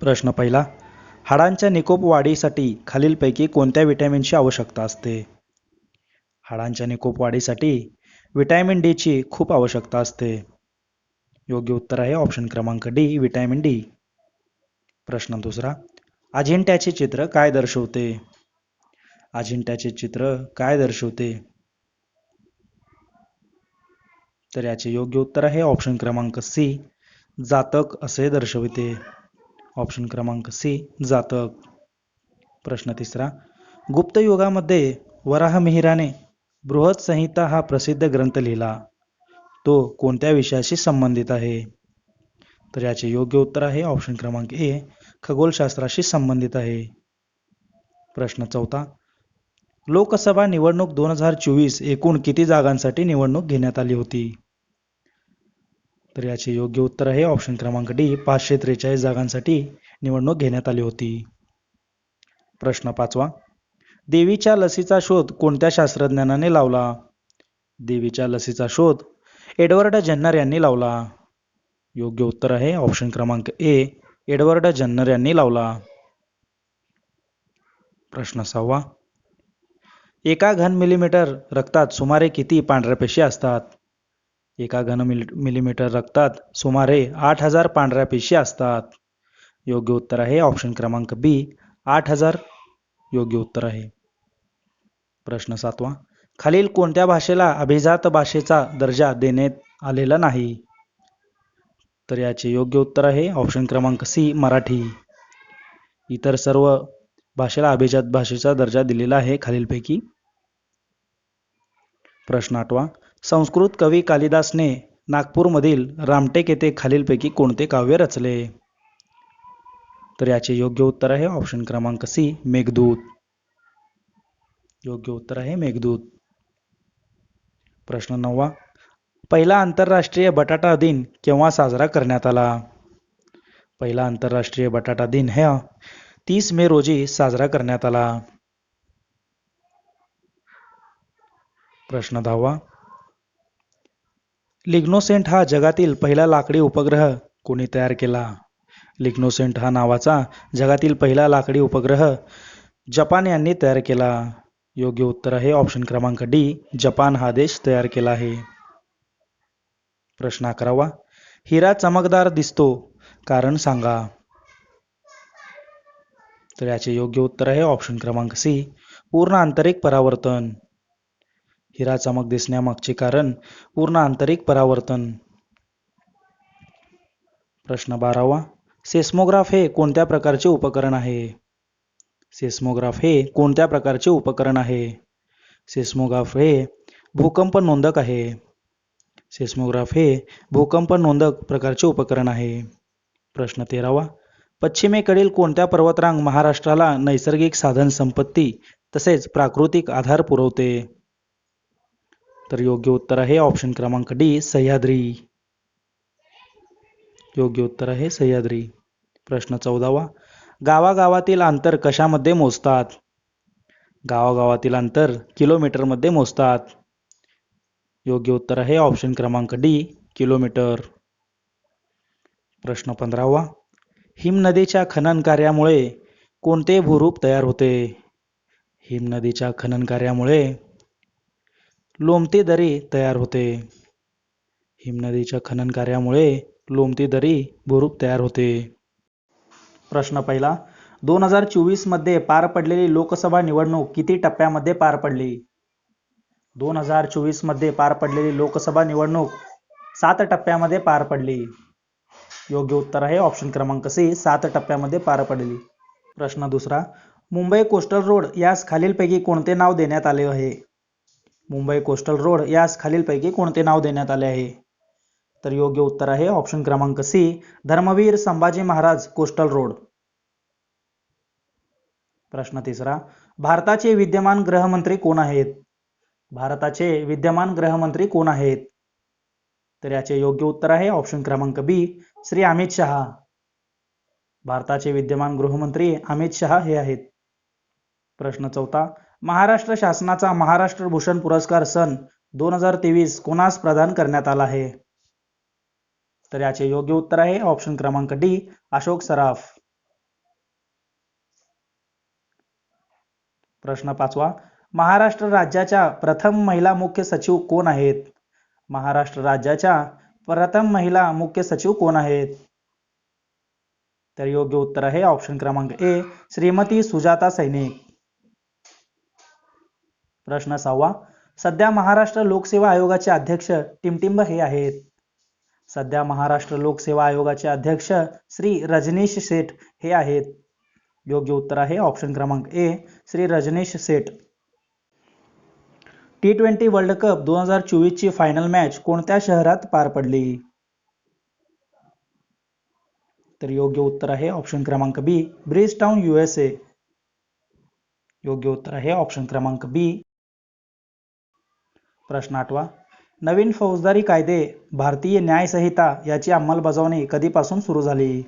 प्रश्न पहिला हाडांच्या निकोप वाढीसाठी खालीलपैकी कोणत्या विटॅमिनची आवश्यकता असते? हाडांच्या निकोप वाढीसाठी विटॅमिन डीची खूप आवश्यकता असते. योग्य उत्तर आहे ऑप्शन क्रमांक डी विटॅमिन डी. प्रश्न दुसरा अजिंठ्याचे चित्र काय दर्शवते? अजिंठ्याचे चित्र काय दर्शवते? तर याचे योग्य उत्तर आहे ऑप्शन क्रमांक सी जातक असे दर्शविते. ऑप्शन क्रमांक सी जातक. प्रश्न तिसरा गुप्त युगामध्ये वराहमिहिराने बृहत संहिता हा प्रसिद्ध ग्रंथ लिहिला. तो कोणत्या विषयाशी संबंधित आहे? तर याचे योग्य उत्तर आहे ऑप्शन क्रमांक ए खगोलशास्त्राशी संबंधित आहे. प्रश्न चौथा लोकसभा निवडणूक दोन हजार चोवीस एकूण किती जागांसाठी निवडणूक घेण्यात आली होती? तर याचे योग्य उत्तर आहे ऑप्शन क्रमांक डी पाचशे त्रेचाळीस जागांसाठी निवडणूक घेण्यात आली होती. प्रश्न पाचवा. देवीच्या लसीचा शोध कोणत्या शास्त्रज्ञानाने लावला? देवीच्या लसीचा शोध एडवर्ड जन्नर यांनी लावला. योग्य उत्तर आहे ऑप्शन क्रमांक ए एडवर्ड जन्नर यांनी लावला. प्रश्न सहावा. एका घन मिलीमीटर रक्तात सुमारे किती पांढऱ्या पेशी असतात? एका घन मिल मिलीमीटर रक्तात सुमारे आठ हजार पांढऱ्या पेशी असतात. योग्य उत्तर आहे ऑप्शन क्रमांक बी आठ हजार योग्य उत्तर आहे. प्रश्न सातवा खालील कोणत्या भाषेला अभिजात भाषेचा दर्जा देण्यात आलेला नाही? तर याचे योग्य उत्तर आहे ऑप्शन क्रमांक सी मराठी. इतर सर्व भाषेला अभिजात भाषेचा दर्जा दिलेला आहे खालीलपैकी. प्रश्न आठवा संस्कृत कवी कालिदासने नागपूरमधील रामटेक येथे खालीलपैकी कोणते काव्य रचले? तर याचे योग्य उत्तर आहे ऑप्शन क्रमांक सी मेघदूत. योग्य उत्तर आहे मेघदूत. प्रश्न नववा पहिला आंतरराष्ट्रीय बटाटा दिन केव्हा साजरा करण्यात आला? पहिला आंतरराष्ट्रीय बटाटा दिन हा तीस मे रोजी साजरा करण्यात आला. प्रश्न दहावा लिग्नोसेंट हा जगातील पहिला लाकडी उपग्रह कोणी तयार केला? लिग्नोसेंट हा नावाचा जगातील पहिला लाकडी उपग्रह जपान यांनी तयार केला. योग्य उत्तर आहे ऑप्शन क्रमांक डी जपान हा देश तयार केला आहे. प्रश्न अकरावा हिरा चमकदार दिसतो कारण सांगा. तर याचे योग्य उत्तर आहे ऑप्शन क्रमांक सी पूर्ण आंतरिक परावर्तन. हिरा चमक दिसण्यामागचे कारण पूर्ण आंतरिक परावर्तन. प्रश्न बारावा. सेस्मोग्राफ हे कोणत्या प्रकारचे उपकरण आहे? सेस्मोग्राफ हे कोणत्या प्रकारचे उपकरण आहे? सेस्मोग्राफ हे भूकंप नोंदक आहे. सेस्मोग्राफ हे भूकंप नोंदक प्रकारचे उपकरण आहे. प्रश्न तेरावा. पश्चिमेकडील कोणत्या पर्वतरांग महाराष्ट्राला नैसर्गिक साधन संपत्ती तसेच प्राकृतिक आधार पुरवते? तर योग्य उत्तर आहे ऑप्शन क्रमांक डी सह्याद्री. योग्य उत्तर आहे सह्याद्री. प्रश्न चौदावा. गावागावातील अंतर कशामध्ये मोजतात? गावागावातील अंतर किलोमीटरमध्ये मोजतात. योग्य उत्तर आहे ऑप्शन क्रमांक डी किलोमीटर. प्रश्न पंधरावा. हिमनदीच्या खनन कार्यामुळे कोणते भूरूप तयार होते? हिमनदीच्या खनन कार्यामुळे लोमती दरी तयार होते. हिमनदीच्या खनन कार्यामुळे लोमती दरी भूरूप तयार होते. प्रश्न पहिला दोन हजार चोवीसमध्ये पार पडलेली लोकसभा निवडणूक किती टप्प्यामध्ये पार पडली? दोन हजार चोवीसमध्ये पार पडलेली लोकसभा निवडणूक सात टप्प्यामध्ये पार पडली. योग्य उत्तर आहे ऑप्शन क्रमांक सी सात टप्प्यामध्ये पार पडली. प्रश्न दुसरा मुंबई कोस्टल रोड यास खालीलपैकी कोणते नाव देण्यात आले आहे? मुंबई कोस्टल रोड यास खालीलपैकी कोणते नाव देण्यात आले आहे? तर योग्य उत्तर आहे ऑप्शन क्रमांक C Dharmaveer Sambhaji Maharaj coastal road. प्रश्न तिसरा भारताचे विद्यमान गृहमंत्री कोण आहेत? भारताचे विद्यमान गृहमंत्री कोण आहेत? तर याचे योग्य उत्तर आहे ऑप्शन क्रमांक बी श्री अमित शहा. भारताचे विद्यमान गृहमंत्री अमित शहा हे आहेत. प्रश्न चौथा महाराष्ट्र शासनाचा महाराष्ट्र भूषण पुरस्कार सन दोन हजार तेवीस कोणास प्रदान करण्यात आला आहे? तर याचे योग्य उत्तर आहे ऑप्शन क्रमांक डी अशोक सराफ. प्रश्न पाचवा महाराष्ट्र राज्याच्या प्रथम महिला मुख्य सचिव कोण आहेत? महाराष्ट्र राज्याच्या प्रथम महिला मुख्य सचिव कोण आहेत? तर योग्य उत्तर आहे ऑप्शन क्रमांक ए श्रीमती सुजाता सैनिक. प्रश्न सहावा. सध्या महाराष्ट्र लोकसेवा आयोगाचे अध्यक्ष टिमटिंब हे आहेत. सध्या महाराष्ट्र लोकसेवा आयोगाचे अध्यक्ष श्री रजनीश सेठ हे आहेत. योग्य उत्तर आहे ऑप्शन क्रमांक A Shri Rajneesh Seth. T twenty world cup दोन हजार चोवीसची फायनल मॅच कोणत्या शहरात पार पडली? तर योग्य उत्तर आहे ऑप्शन क्रमांक बी ब्रिज टाउन युएसए योग्य उत्तर आहे ऑप्शन क्रमांक बी प्रश्न आठवा. नवीन फौजदारी कायदे भारतीय न्यायसंहिता याची अंमलबजावणी कधीपासून सुरू झाली?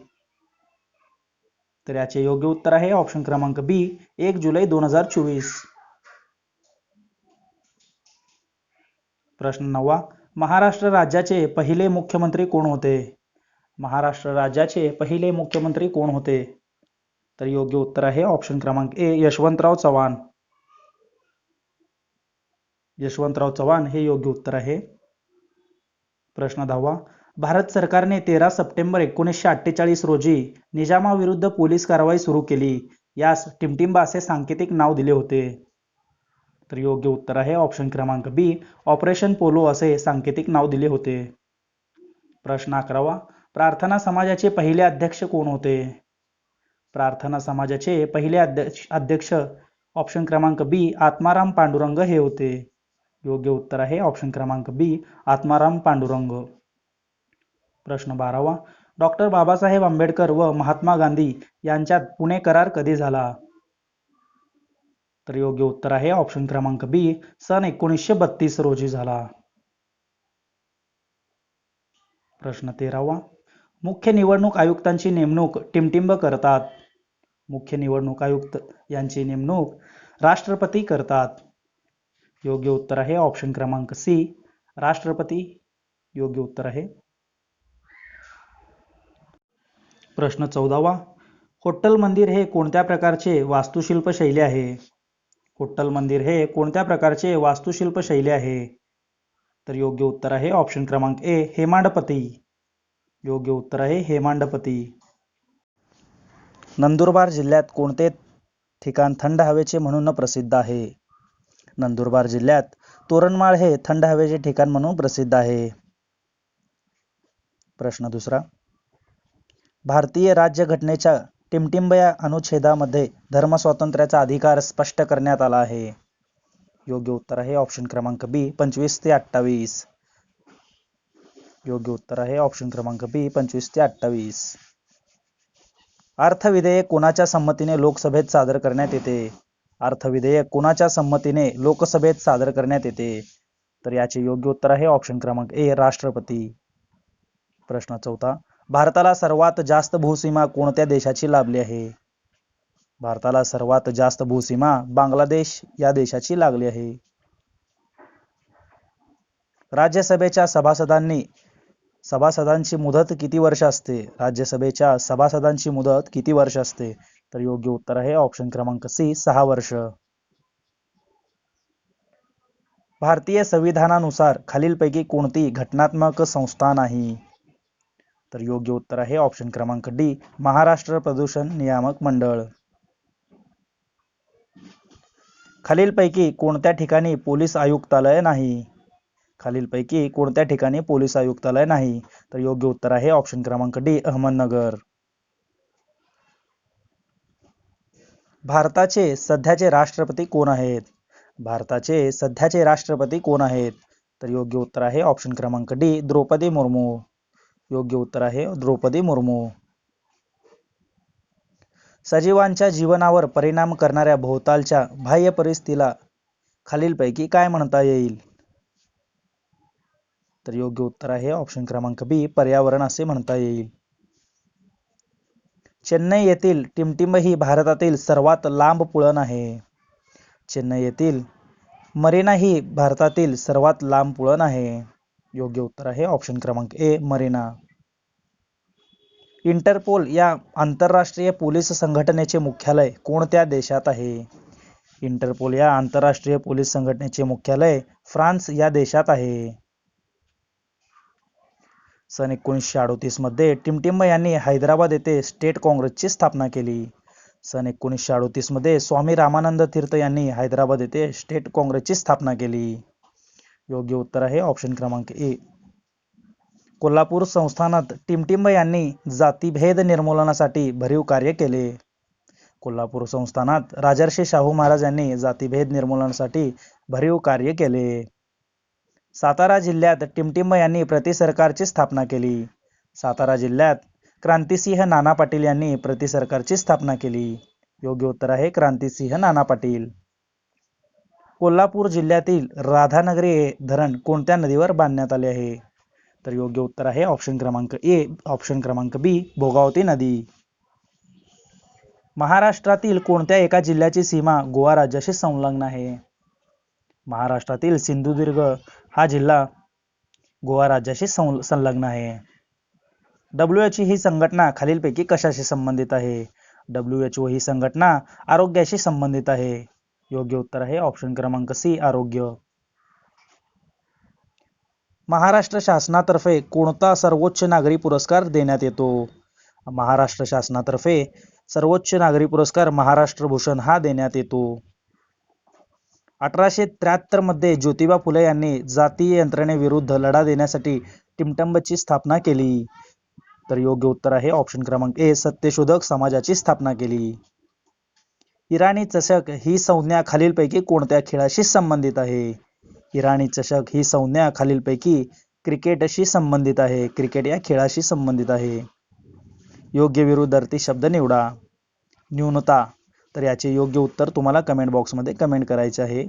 तर याचे योग्य उत्तर आहे ऑप्शन क्रमांक बी एक जुलै दोन हजार चोवीस. प्रश्न नववा महाराष्ट्र राज्याचे पहिले मुख्यमंत्री कोण होते? महाराष्ट्र राज्याचे पहिले मुख्यमंत्री कोण होते? तर योग्य उत्तर आहे ऑप्शन क्रमांक ए यशवंतराव चव्हाण. यशवंतराव चव्हाण हे योग्य उत्तर आहे. प्रश्न दहावा. भारत सरकारने तेरा सप्टेंबर एकोणीसशे अठ्ठेचाळीस रोजी निजामाविरुद्ध पोलीस कारवाई सुरू केली. यास टिमटिंबा असे सांकेतिक नाव दिले होते. तर योग्य उत्तर आहे ऑप्शन क्रमांक बी ऑपरेशन पोलो असे सांकेतिक नाव दिले होते. प्रश्न अकरावा. प्रार्थना समाजाचे पहिले अध्यक्ष कोण होते? प्रार्थना समाजाचे पहिले अध्यक्ष अध्यक्ष ऑप्शन क्रमांक बी आत्माराम पांडुरंग हे होते. योग्य उत्तर आहे. ऑप्शन क्रमांक बी आत्माराम पांडुरंग. प्रश्न बारावा. डॉक्टर बाबासाहेब आंबेडकर व महात्मा गांधी यांच्यात पुणे करार कधी झाला? तर योग्य उत्तर आहे. ऑप्शन क्रमांक बी सन एकोणीसशे बत्तीस रोजी झाला. प्रश्न तेरावा. मुख्य निवडणूक आयुक्तांची नेमणूक टिमटिंब करतात. मुख्य निवडणूक आयुक्त यांची नेमणूक राष्ट्रपती करतात. योग्य उत्तर आहे. ऑप्शन क्रमांक सी राष्ट्रपती योग्य उत्तर आहे. प्रश्न चौदावा. होट्टल मंदिर हे कोणत्या प्रकारचे वास्तुशिल्प शैली आहे? होट्टल मंदिर हे कोणत्या प्रकारचे वास्तुशिल्प शैली आहे? तर योग्य उत्तर आहे. ऑप्शन क्रमांक ए हेमांडपती. योग्य उत्तर आहे. हेमांडपती. नंदुरबार जिल्ह्यात कोणते ठिकाण थंड हवेचे म्हणून प्रसिद्ध आहे? नंदुरबार जिल्ह्यात तोरणमाळ हे थंड हवेचे ठिकाण म्हणून प्रसिद्ध आहे. प्रश्न दुसरा. भारतीय राज्यघटनेच्या टिमटिंब या अनुच्छेदामध्ये धर्मस्वातंत्र्याचा अधिकार स्पष्ट करण्यात आला आहे. योग्य उत्तर आहे ऑप्शन क्रमांक बी पंचवीस ते अठ्ठावीस. योग्य उत्तर आहे ऑप्शन क्रमांक बी पंचवीस ते अठ्ठावीस. अर्थविधेयक कोणाच्या संमतीने लोकसभेत सादर करण्यात येते? अर्थविधेयक कोणाच्या संमतीने लोकसभेत सादर करण्यात येते? तर याचे योग्य उत्तर आहे ऑप्शन क्रमांक ए राष्ट्रपती. प्रश्न चौथा. भारताला सर्वात जास्त भूसीमा कोणत्या देशाची लाभली आहे? भारताला सर्वात जास्त भूसीमा बांगलादेश या देशाची लागली आहे. राज्यसभेच्या सभासदांनी सभासदांची मुदत किती वर्ष असते? राज्यसभेच्या सभासदांची मुदत किती वर्ष असते? तर योग्य उत्तर आहे ऑप्शन क्रमांक सी सहा वर्ष. भारतीय संविधानानुसार खालीलपैकी कोणती घटनात्मक संस्था नाही. तर योग्य उत्तर आहे ऑप्शन क्रमांक डी महाराष्ट्र प्रदूषण नियामक मंडळ. खालीलपैकी कोणत्या ठिकाणी पोलीस आयुक्तालय नाही? खालीलपैकी कोणत्या ठिकाणी पोलीस आयुक्तालय नाही? तर योग्य उत्तर आहे ऑप्शन क्रमांक डी अहमदनगर. भारताचे सध्याचे राष्ट्रपती कोण आहेत? भारताचे सध्याचे राष्ट्रपती कोण आहेत? तर योग्य उत्तर आहे ऑप्शन क्रमांक डी द्रौपदी मुर्मू. योग्य उत्तर आहे द्रौपदी मुर्मू. सजीवांच्या जीवनावर परिणाम करणाऱ्या भोवतालच्या बाह्य परिस्थितीला खालीलपैकी काय म्हणता येईल? तर योग्य उत्तर आहे ऑप्शन क्रमांक बी पर्यावरण असे म्हणता येईल. चेन्नई येथील टिमटिंब ही भारतातील सर्वात लांब पुळण आहे. चेन्नई येथील मरीना ही भारतातील सर्वात लांब पुळण आहे. योग्य उत्तर आहे ऑप्शन क्रमांक ए मरीना. इंटरपोल या आंतरराष्ट्रीय पोलीस संघटनेचे मुख्यालय कोणत्या देशात आहे? इंटरपोल या आंतरराष्ट्रीय पोलीस संघटनेचे मुख्यालय फ्रान्स या देशात आहे. सन एकोणीसशे अडोतीसमध्ये टिमटिंब यांनी हैदराबाद येथे स्टेट काँग्रेसची स्थापना केली. सन एकोणीसशे अडोतीसमध्ये स्वामी रामानंद तीर्थ यांनी हैदराबाद येथे स्टेट काँग्रेसची स्थापना केली. योग्य उत्तर आहे ऑप्शन क्रमांक ए. कोल्हापूर संस्थानात टिमटिंब यांनी जातीभेद निर्मूलनासाठी भरीव कार्य केले. कोल्हापूर संस्थानात राजर्षी शाहू महाराज यांनी जातीभेद निर्मूलनासाठी भरीव कार्य केले. सातारा जिल्ह्यात टिमटिंब यांनी प्रति सरकारची स्थापना केली. सातारा जिल्ह्यात क्रांतिसिंह नाना पाटील यांनी प्रति सरकारची स्थापना केली. योग्य उत्तर आहे क्रांतिसिंह नाना पाटील. कोल्हापूर जिल्ह्यातील राधानगरी धरण कोणत्या नदीवर बांधण्यात आले आहे? तर योग्य उत्तर आहे ऑप्शन क्रमांक ए ऑप्शन क्रमांक बी भोगावती नदी. महाराष्ट्रातील कोणत्या एका जिल्ह्याची सीमा गोवा राज्याशी संलग्न आहे? महाराष्ट्रातील सिंधुदुर्ग हा जिल्हा गोवा राज्याशी संलग्न आहे. डब्ल्यू एच ही संघटना खालीलपैकी कशाशी संबंधित आहे? डब्ल्यू एच ओ ही संघटना आरोग्याशी संबंधित आहे. योग्य उत्तर आहे ऑप्शन क्रमांक सी आरोग्य. महाराष्ट्र शासनातर्फे कोणता सर्वोच्च नागरी पुरस्कार देण्यात येतो? महाराष्ट्र शासनातर्फे सर्वोच्च नागरी पुरस्कार महाराष्ट्र भूषण हा देण्यात येतो. अठराशे त्र्याहत्तरमध्ये ज्योतिबा फुले यांनी जातीय यंत्रणेविरुद्ध लढा देण्यासाठी टिमटंबची स्थापना केली. तर योग्य उत्तर आहे ऑप्शन क्रमांक ए सत्यशोधक समाजाची स्थापना केली. इराणी चषक ही संज्ञा खालीलपैकी कोणत्या खेळाशी संबंधित आहे? इराणी चषक ही संज्ञा खालीलपैकी क्रिकेटशी संबंधित आहे. क्रिकेट या खेळाशी संबंधित आहे. योग्य विरुद्धार्थी शब्द निवडा. न्यूनता तर याचे योग्य उत्तर तुम्हाला कमेंट बॉक्समध्ये कमेंट करायचे आहे.